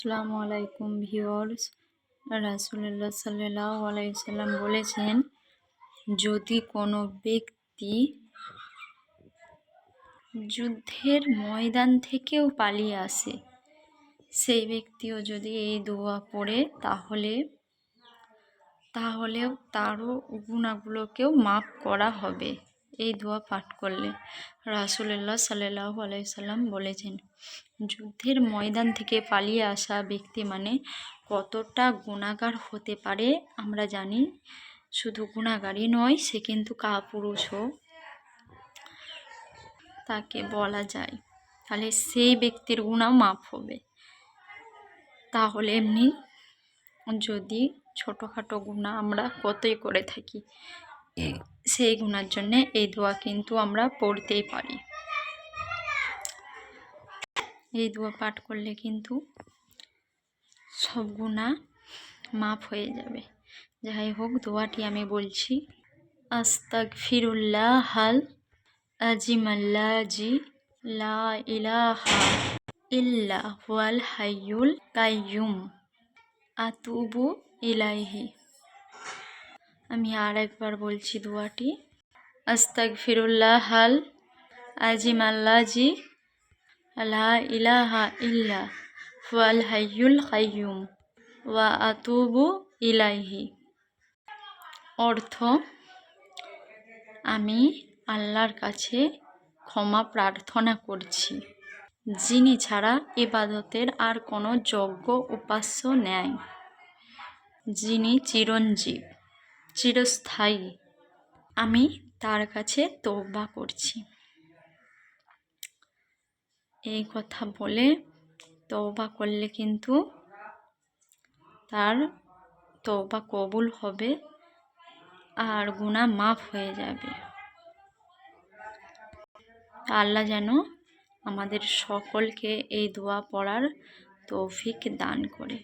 আসসালামু আলাইকুম ভিউয়ার্স। রাসুল্লাহ সাল্লাহ বলেছেন, যদি কোনো ব্যক্তি যুদ্ধের ময়দান থেকেও পালিয়ে আসে, সেই ব্যক্তিও যদি এই দোয়া পড়ে, তাহলে, তাহলেও তারও গুণাগুলোকেও মাফ করা হবে। এই দোয়া পাঠ করলে রাসুল্লাহ সাল্লাহ আলাইসাল্লাম বলেছেন, যুদ্ধের ময়দান থেকে পালিয়ে আসা ব্যক্তি মানে কতটা গুণাগার হতে পারে আমরা জানি। শুধু গুণাগারই নয়, সে কিন্তু কাপুরুষও। তাকে বলা যায়, তাহলে সেই ব্যক্তির গুণাও মাফ হবে। তাহলে এমনি যদি ছোটোখাটো গুণা আমরা কতই করে থাকি সেই গুণার জন্যে এই দোয়া কিন্তু আমরা পড়তেই পারি। এই দোয়া পাঠ করলে কিন্তু সব গুণা মাফ হয়ে যাবে। যাই হোক, দোয়াটি আমি বলছি আস্তাক ফিরুল্লাহ হাল আজিমাল্লাজি লা ইলাহা ইল্লা ওয়াল হাইয়ুল কাইয়ুম। আতুবু ইলাইহি। আমি আর একবার বলছি দোয়াটি। আস্তাক ফিরুল্লাহ হাল আজিমাল্লাজি, লা ইলাহা ইল্লা ওয়াল হাইয়ুল কাইয়ুম, ওয়া আতুবু ইলাইহি। অর্থ, আমি আল্লাহর কাছে ক্ষমা প্রার্থনা করছি, যিনি ছাড়া ইবাদতের আর কোনো যজ্ঞ উপাস্য নেয় যিনি চিরঞ্জীব। চিরস্থায়ী। আমি তার কাছে তৌবা করছি। এই কথা বলে তওবা করলে কিন্তু তার তওবা কবুল হবে আর গুণা মাফ হয়ে যাবে। আল্লাহ যেন আমাদের সকলকে এই দোয়া পড়ার তৌফিক দান করে।